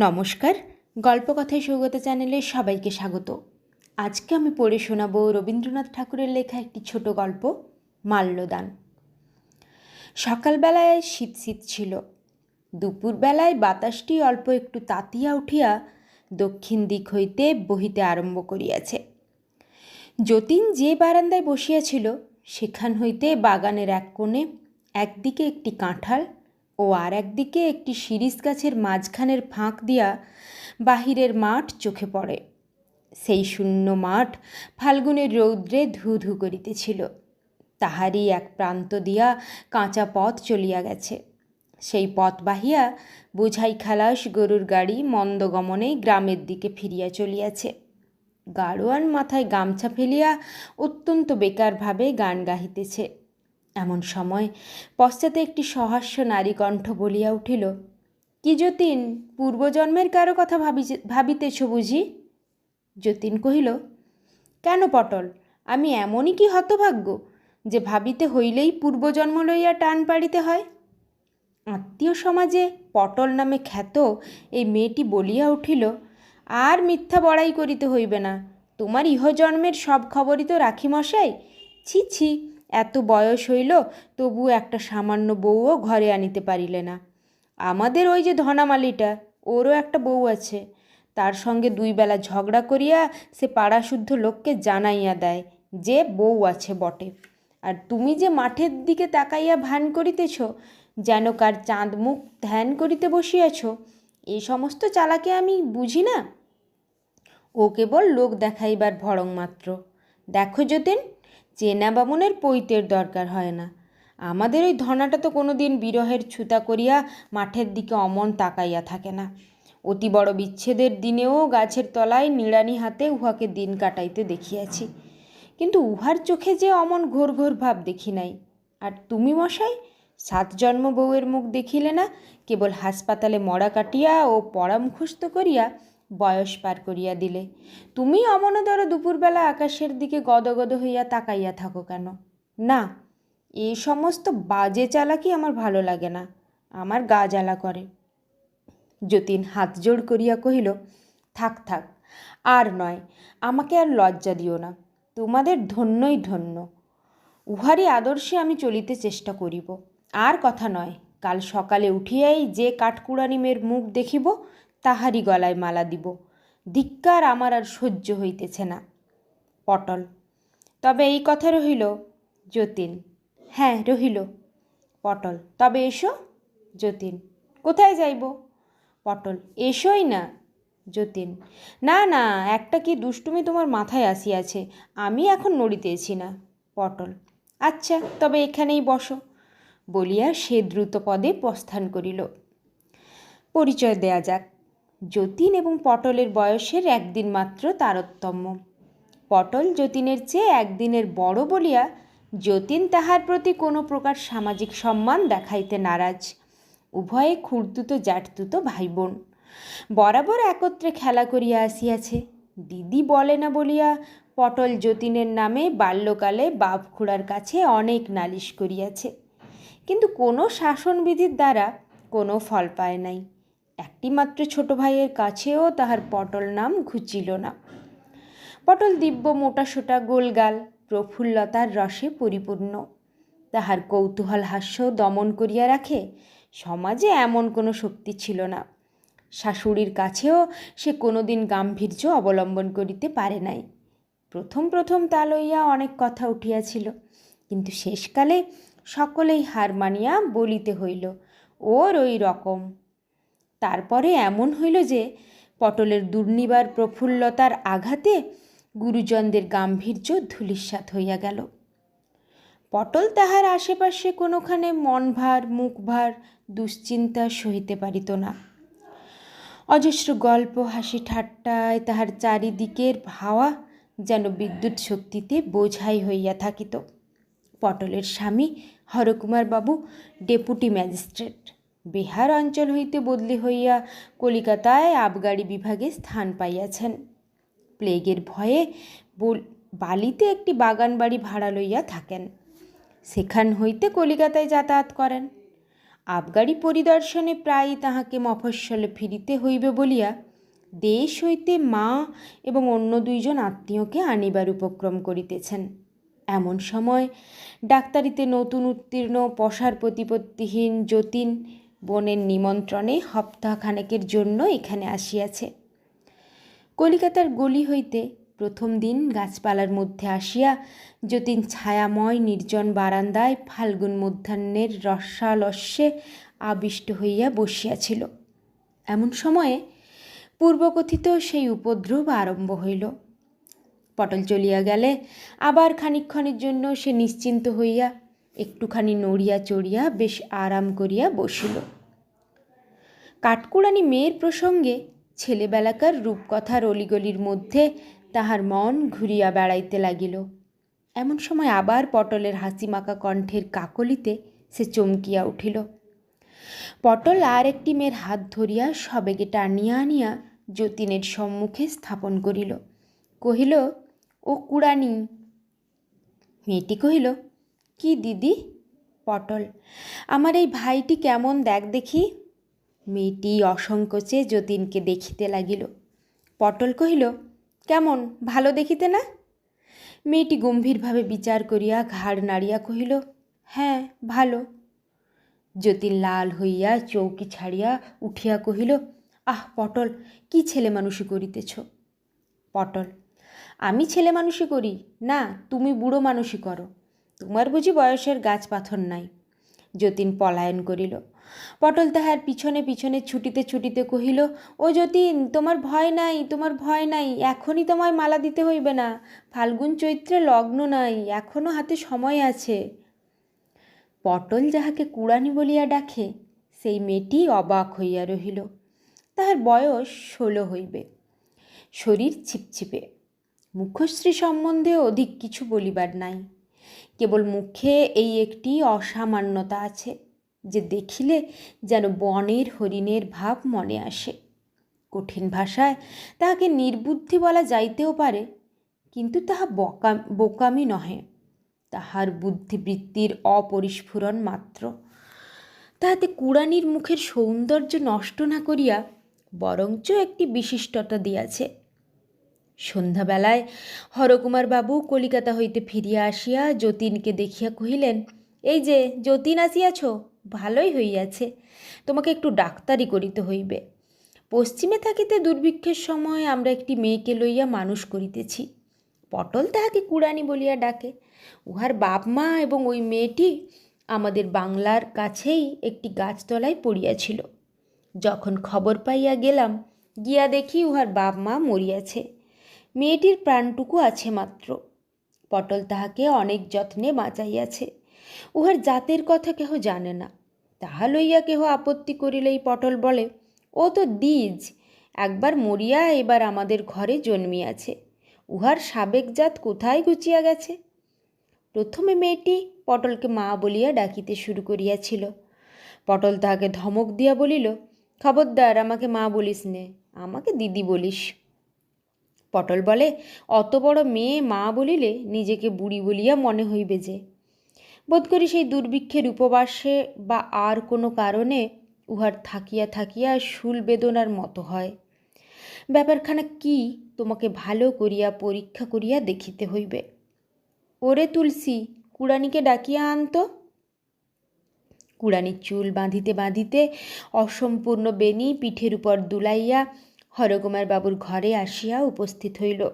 নমস্কার, গল্পকথায় সৌগত চ্যানেলে সবাইকে স্বাগত। আজকে আমি পড়ে শোনাব রবীন্দ্রনাথ ঠাকুরের লেখা একটি ছোট গল্প, মাল্যদান। সকালবেলায় শীত শীত ছিল। দুপুরবেলায় বাতাসটি অল্প একটু তাতিয়া উঠিয়া দক্ষিণ দিক হইতে বহিতে আরম্ভ করিয়াছে। যতীন যে বারান্দায় বসিয়াছিল, সেখান হইতে বাগানের এক কোণে একদিকে একটি কাঁঠাল ও আর একদিকে একটি শিরিষ গাছের মাঝখানের ফাঁক দিয়া বাহিরের মাঠ চোখে পড়ে। সেই শূন্য মাঠ ফাল্গুনের রৌদ্রে ধু ধু করিতেছিল। তাহারই এক প্রান্ত দিয়া কাঁচা পথ চলিয়া গেছে। সেই পথ বাহিয়া বোঝাই খালাস গরুর গাড়ি মন্দগমনে গ্রামের দিকে ফিরিয়া চলিয়াছে। গাড়োয়ান মাথায় গামছা ফেলিয়া অত্যন্ত বেকারভাবে গান গাহিতেছে। এমন সময় পশ্চাতে একটি সহাস্য নারী কণ্ঠ বলিয়া উঠিল, কি যতীন, পূর্বজন্মের কারও কথা ভাবি ভাবিতেছ বুঝি? যতীন কহিল, কেন পটল, আমি এমনই কি হতভাগ্য যে ভাবিতে হইলেই পূর্বজন্ম লইয়া টান পাড়িতে হয়? আত্মীয় সমাজে পটল নামে খ্যাত এই মেয়েটি বলিয়া উঠিল, আর মিথ্যা বড়াই করিতে হইবে না, তোমার ইহজন্মের সব খবরই তো রাখি মশাই। ছি ছি এত বয়স হইল, তবু একটা সামান্য বউও ঘরে আনিতে পারিলে না। আমাদের ওই যে ধনামালিটা, ওরও একটা বউ আছে। তার সঙ্গে দুই বেলা ঝগড়া করিয়া সে পাড়াশুদ্ধ লোককে জানাইয়া দেয় যে বউ আছে বটে। আর তুমি যে মাঠের দিকে তাকাইয়া ভান করিতেছ, যেন কার চাঁদ মুখ ধ্যান করিতে বসিয়াছ এই সমস্ত চালাকে আমি বুঝি না? ও কেবল লোক দেখাইবার ভড়ং মাত্র। দেখো যতীন চেনা বামুনের পৈতের দরকার হয় না। আমাদের ওই ধনাটা তো কোনো দিন বিরহের ছুতা করিয়া মাঠের দিকে অমন তাকাইয়া থাকে না। অতি বড় বিচ্ছেদের দিনেও গাছের তলায় নিড়ানি হাতে উহাকে দিন কাটাইতে দেখিয়াছি। কিন্তু উহার চোখে যে অমন ঘোর ঘোর ভাব দেখি নাই। আর তুমি মশাই, সাত জন্ম বউয়ের মুখ দেখিলে না, কেবল হাসপাতালে মরা কাটিয়া ও পড়া মুখস্থ করিয়া বয়স পার করিয়া দিলে। তুমি অমনদর দুপুরবেলা আকাশের দিকে গদগদ হইয়া তাকাইয়া থাকো কেন? না, এই সমস্ত বাজে চালাকি আমার ভালো লাগে না। আমার গা জ্বালা করে। যতীন হাত জোড় করিয়া কহিল, থাক থাক, আর নয়, আমাকে আর লজ্জা দিও না। তোমাদের ধন্যই ধন্য। উহারই আদর্শে আমি চলিতে চেষ্টা করিব। আর কথা নয়, কাল সকালে উঠিয়াই যে কাঠকুড়ানিমের মুখ দেখিব তাহারই গলায় মালা দিব। ধিক্কার আমার আর সহ্য হইতেছে না। পটল। তবে এই কথা রহিল যতীন। হ্যাঁ রহিল। পটল। তবে এসো যতীন। কোথায় যাইব? পটল। এসোই না যতীন। না না, একটা কি দুষ্টুমি তোমার মাথায় আসিয়াছে। আমি এখন নড়িতেছি না। পটল। আচ্ছা তবে এখানেই বসো। বলিয়া সে দ্রুত পদে প্রস্থান করিল। পরিচয় দেয়া যাক। যতীন এবং পটলের বয়সের একদিন মাত্র তারতম্য। পটল যতীনের চেয়ে একদিনের বড় বলিয়া যতীন তাহার প্রতি কোনো প্রকার সামাজিক সম্মান দেখাইতে নারাজ। উভয়ে খুঁড়তুতো জ্যাঠতুতো ভাই বোন বরাবর একত্রে খেলা করিয়া আসিয়াছে। দিদি বলে না বলিয়া পটল যতীনের নামে বাল্যকালে বাপ খুড়ার কাছে অনেক নালিশ করিয়াছে। কিন্তু কোনো শাসনবিধির দ্বারা কোনো ফল পায় নাই। একটিমাত্র ছোট ভাইয়ের কাছেও তাহার পটল নাম ঘুচিল না। পটল দিব্য মোটাসোটা গোলগাল, প্রফুল্লতার রসে পরিপূর্ণ। তাহার কৌতূহল হাস্য দমন করিয়া রাখে, সমাজে এমন কোনো শক্তি ছিল না। শাশুড়ির কাছেও সে কোনোদিন গাম্ভীর্য অবলম্বন করিতে পারে নাই। প্রথম প্রথম তা লইয়া অনেক কথা উঠিয়াছিল, কিন্তু শেষকালে সকলেই হার মানিয়া বলিতে হইল, ওর ওই রকম। তারপরে এমন হইল যে, পটলের দুর্নিবার প্রফুল্লতার আঘাতে গুরুজনদের গাম্ভীর্য ধূলিসাৎ হইয়া গেল। পটল তাহার আশেপাশে কোনোখানে মন ভার মুখ ভার দুশ্চিন্তা সহিতে পারিত না। অজস্র গল্প, হাসি ঠাট্টায় তাহার চারিদিকের হাওয়া যেন বিদ্যুৎ শক্তিতে বোঝাই হইয়া থাকিত। পটলের স্বামী হরকুমার বাবু ডেপুটি ম্যাজিস্ট্রেট। বিহার অঞ্চল হইতে বদলি হইয়া কলিকাতায় আবগাড়ি বিভাগে স্থান পাইয়াছেন। প্লেগের ভয়ে বালিতে একটি বাগান বাড়ি ভাড়া লইয়া থাকেন। সেখান হইতে কলিকাতায় যাতায়াত করেন। আবগারি পরিদর্শনে প্রায়ই তাহাকে মফস্বলে ফিরিতে হইবে বলিয়া দেশ হইতে মা এবং অন্য দুইজন আত্মীয়কে আনিবার উপক্রম করিতেছেন। এমন সময় ডাক্তারিতে নতুন উত্তীর্ণ পশার প্রতিপত্তিহীন, যতীন বোনের নিমন্ত্রণে সপ্তাহখানেকের জন্য এখানে আসিয়াছে। কলিকাতার গলি হইতে প্রথম দিন গাছপালার মধ্যে আসিয়া যতীন ছায়াময় নির্জন বারান্দায় ফাল্গুন মধ্যাহ্নের রসালস্যে আবিষ্ট হইয়া বসিয়াছিল। এমন সময়ে পূর্বকথিত সেই উপদ্রব আরম্ভ হইল। পটল চলিয়া গেলে আবার খানিকক্ষণের জন্য সে নিশ্চিন্ত হইয়া একটুখানি নড়িয়া চড়িয়া বেশ আরাম করিয়া বসিল। কাঠকুড়ানি মেয়ের প্রসঙ্গে ছেলেবেলাকার রূপকথার অলিগলির মধ্যে তাহার মন ঘুরিয়া বেড়াইতে লাগিল। এমন সময় আবার পটলের হাসিমাখা কণ্ঠের কাকলিতে সে চমকিয়া উঠিল। পটল আর একটি মেয়ের হাত ধরিয়া সবেগে টানিয়া আনিয়া যতীনের সম্মুখে স্থাপন করিল। কহিল, ও কুড়ানি। মেয়েটি কহিল কি দিদি? পটল। আমার এই ভাইটি কেমন দেখ দেখি। মেয়েটি অসংকোচে যতীনকে দেখিতে লাগিল। পটল কহিল, কেমন, ভালো দেখিতে না? মেয়েটি গম্ভীরভাবে বিচার করিয়া ঘাড় নাড়িয়া কহিল হ্যাঁ ভালো। যতীন লাল হইয়া চৌকি ছাড়িয়া উঠিয়া কহিল, আহ, পটল, কি ছেলে মানুষই করিতেছ? পটল, আমি ছেলে মানুষই করি? না, তুমি বুড়ো মানুষই করো। তোমার বুঝি বয়সের গাছ পাথর নাই? যতীন পলায়ন করিল। পটল তাহার পিছনে পিছনে ছুটিতে ছুটিতে কহিল, ও যতীন, তোমার ভয় নাই, তোমার ভয় নাই, এখনই তোমায় মালা দিতে হইবে না। ফাল্গুন চৈত্রে লগ্ন নাই এখনও হাতে সময় আছে। পটল যাহাকে কুড়ানি বলিয়া ডাকে, সেই মেয়েটি অবাক হইয়া রহিল। তাহার বয়স ষোলো হইবে। শরীর ছিপছিপে। মুখশ্রী সম্বন্ধে অধিক কিছু বলিবার নাই। কেবল মুখে এই একটি অসামান্যতা আছে যে দেখিলে যেন বনের হরিণের ভাব মনে আসে। কঠিন ভাষায় তাহাকে নির্বুদ্ধি বলা যাইতেও পারে, কিন্তু তাহা বকা, বোকামি নহে। তাহার বুদ্ধিবৃত্তির অপরিস্ফুরণ মাত্র। তাহাতে কুড়ানির মুখের সৌন্দর্য নষ্ট না করিয়া বরঞ্চ একটি বিশিষ্টতা দিয়াছে। সন্ধ্যাবেলায় হরকুমার বাবু কলিকাতা হইতে ফিরিয়া আসিয়া যতীনকে দেখিয়া কহিলেন, এই যে, যতীন আসিয়াছ? ভালোই হইয়াছে। তোমাকে একটু ডাক্তারি করিতে হইবে। পশ্চিমে থাকিতে দুর্ভিক্ষের সময় আমরা একটি মেয়েকে লইয়া মানুষ করিতেছি। পটল তাহাকে কুড়ানি বলিয়া ডাকে। উহার বাপ মা এবং ওই মেয়েটি আমাদের বাংলার কাছেই একটি গাছতলায় পড়িয়াছিল। যখন খবর পাইয়া গেলাম, গিয়া দেখি উহার বাপ মা মরিয়াছে। মেয়েটির প্রাণটুকু আছে মাত্র। পটল তাহাকে অনেক যত্নে বাঁচাইয়াছে। উহার জাতের কথা কেহ জানে না। তাহা লইয়া কেহ আপত্তি করিলেই পটল বলে, ও তো দ্বিজ, একবার মরিয়া, এবার আমাদের ঘরে জন্মিয়াছে। উহার সাবেক জাত কোথায় গুচিয়া গেছে? প্রথমে মেয়েটি পটলকে মা বলিয়া ডাকিতে শুরু করিয়াছিল। পটল তাহাকে ধমক দিয়া বলিল, খবরদার, আমাকে মা বলিস নে, আমাকে দিদি বলিস। পটল বলে, অত বড় মেয়ে মা বলিলে নিজেকে বুড়ি বলিয়া মনে হইবে যে। বোধ করি সেই দুর্ভিক্ষের উপবাসে বা আর কোনো কারণে উহার থাকিয়া থাকিয়া শুল বেদনার মতো হয়। ব্যাপারখানা কি তোমাকে ভালো করিয়া পরীক্ষা করিয়া দেখিতে হইবে? ওরে তুলসী, কুড়ানিকে ডাকিয়া আনতো কুড়ানির চুল বাঁধিতে বাঁধিতে অসম্পূর্ণ বেনি পিঠের উপর দুলাইয়া হরকুমার বাবুর ঘরে আসিয়া উপস্থিত হইল।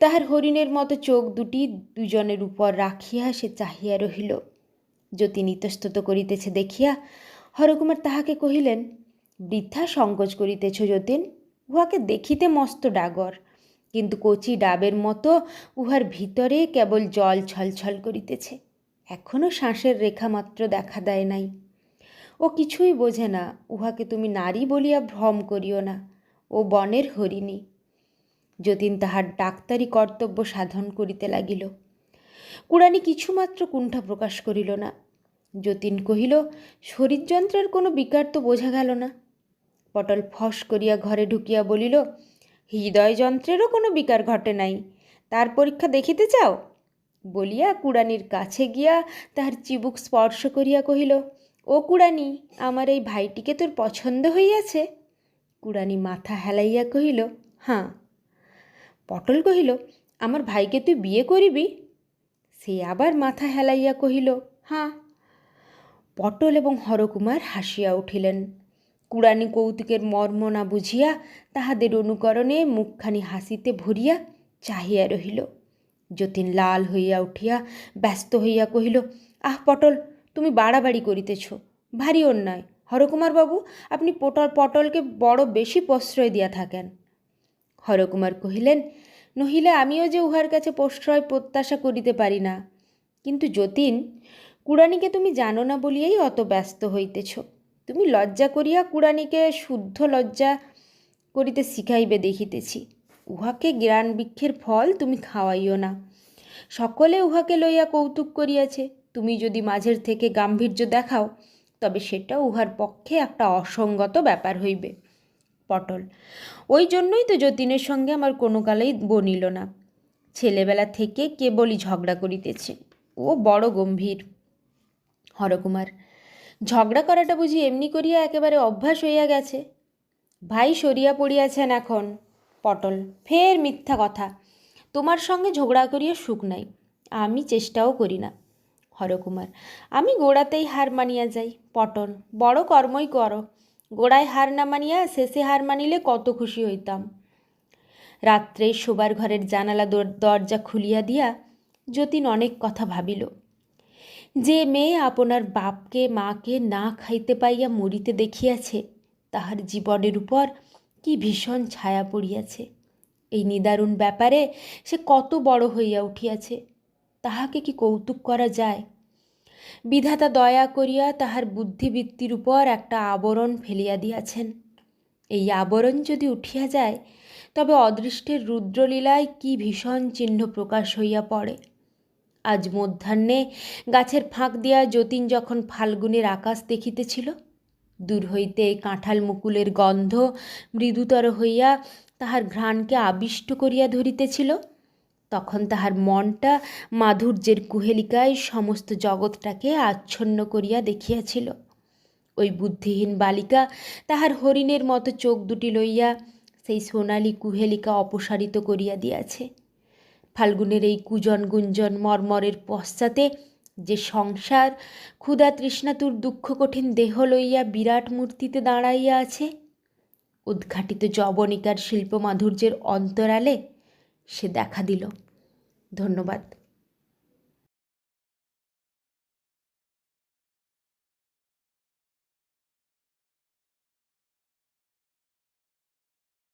তাহার হরিণের মতো চোখ দুটি দুজনের উপর রাখিয়া সে চাহিয়া রহিল। যতীন ইতস্তত করিতেছে দেখিয়া হরকুমার তাহাকে কহিলেন বৃদ্ধা সংকোচ করিতেছ যতীন, উহাকে দেখিতে মস্ত ডাগর। কিন্তু কচি ডাবের মতো উহার ভিতরে কেবল জল ছলছল করিতেছে। এখনও শ্বাসের রেখা মাত্র দেখা দেয় নাই। ও কিছুই বোঝে না, উহাকে তুমি নারী বলিয়া ভ্রম করিও না। ও বনের হরিণী। যতীন তাহার ডাক্তারি কর্তব্য সাধন করিতে লাগিল। কুড়ানি কিছুমাত্র কুণ্ঠা প্রকাশ করিল না। যতীন কহিল, শরীরযন্ত্রের কোনো বিকার তো বোঝা গেল না। পটল ফস করিয়া ঘরে ঢুকিয়া বলিল, হৃদয়যন্ত্রেরও কোনো বিকার ঘটে নাই। তার পরীক্ষা দেখিতে চাও? বলিয়া কুড়ানির কাছে গিয়া তাহার চিবুক স্পর্শ করিয়া কহিল, ও কুড়ানি, আমার এই ভাইটিকে তোর পছন্দ হইয়াছে? কুড়ানি মাথা হেলাইয়া কহিল, হাঁ। পটল কহিল, আমার ভাইকে তুই বিয়ে করিবি? সে আবার মাথা হেলাইয়া কহিল, হাঁ। পটল এবং হরকুমার হাসিয়া উঠিলেন। কুড়ানি কৌতুকের মর্ম না বুঝিয়া তাহাদের অনুকরণে মুখখানি হাসিতে ভরিয়া চাহিয়া রহিল। যতীন লাল হইয়া উঠিয়া ব্যস্ত হইয়া কহিল, আহ পটল, তুমি বাড়াবাড়ি করিতেছ, ভারী অন্যায়। হরকুমার বাবু, আপনি পটল, পটলকে বড় বেশি প্রশ্রয় দিয়া থাকেন। হরকুমার কহিলেন, নহিলে আমিও যে উহার কাছে প্রশ্রয়, প্রত্যাশা করিতে পারি না। কিন্তু যতীন, কুড়ানিকে তুমি জানো না বলিয়াই অত ব্যস্ত হইতেছ। তুমি লজ্জা করিয়া কুড়ানিকে শুদ্ধ লজ্জা করিতে শিখাইবে দেখিতেছি। উহাকে জ্ঞান বৃক্ষের ফল তুমি খাওয়াইও না। সকলে উহাকে লইয়া কৌতুক করিয়াছে। তুমি যদি মাঝের থেকে গাম্ভীর্য দেখাও তবে সেটা উহার পক্ষে একটা অসঙ্গত ব্যাপার হইবে। পটল, ওই জন্যই তো যতীনের সঙ্গে আমার কোনো কালেই বনিল না। ছেলেবেলা থেকে কেবলই ঝগড়া করিতেছে। ও বড় গম্ভীর। হরকুমার, ঝগড়া করাটা বুঝি এমনি করিয়া একেবারে অভ্যাস হইয়া গেছে? ভাই সরিয়া পড়িয়াছেন এখন। পটল, ফের মিথ্যা কথা। তোমার সঙ্গে ঝগড়া করিয়া সুখ নাই। আমি চেষ্টাও করি না। হরকুমার। আমি গোড়াতেই হার মানিয়া যাই, পটন। বড় কর্মই করো। গোড়ায় হার না মানিয়া শেষে হার মানিলে কত খুশি হইতাম। রাত্রে শোবার ঘরের জানালা দর- দরজা খুলিয়া দিয়া যতীন অনেক কথা ভাবিল। যে মেয়ে আপনার বাপকে, মাকে না খাইতে পাইয়া মরিতে দেখিয়াছে, তাহার জীবনের উপর কি ভীষণ ছায়া পড়িয়াছে। এই নিদারুণ ব্যাপারে সে কত বড় হইয়া উঠিয়াছে। তাহাকে কি কৌতুক করা যায়? বিধাতা দয়া করিয়া তাহার বুদ্ধিবৃত্তির উপর একটা আবরণ ফেলিয়া দিয়াছেন। এই আবরণ যদি উঠিয়া যায়, তবে অদৃষ্টের রুদ্রলীলায় কি ভীষণ চিহ্ন প্রকাশ হইয়া পড়ে? আজ মধ্যাহ্নে গাছের ফাঁক দিয়া যতীন যখন ফাল্গুনের আকাশ দেখিতেছিল, দূর হইতে কাঁঠাল মুকুলের গন্ধ মৃদুতর হইয়া তাহার ঘ্রাণকে আবিষ্ট করিয়া ধরিতেছিল তখন তাহার মনটা মাধুর্যের কুহেলিকায় সমস্ত জগৎটাকে আচ্ছন্ন করিয়া দেখিয়াছিল। ওই বুদ্ধিহীন বালিকা তাহার হরিণের মতো চোখ দুটি লইয়া সেই সোনালি কুহেলিকা অপসারিত করিয়া দিয়াছে। ফাল্গুনের এই কুজন গুঞ্জন মর্মরের পশ্চাতে যে সংসার, ক্ষুধা তৃষ্ণাতুর দুঃখ কঠিন দেহ লইয়া বিরাট মূর্তিতে দাঁড়াইয়া আছে, উদ্ঘাটিত যবনিকার শিল্প মাধুর্যের অন্তরালে সে দেখা দিল। ধন্যবাদ।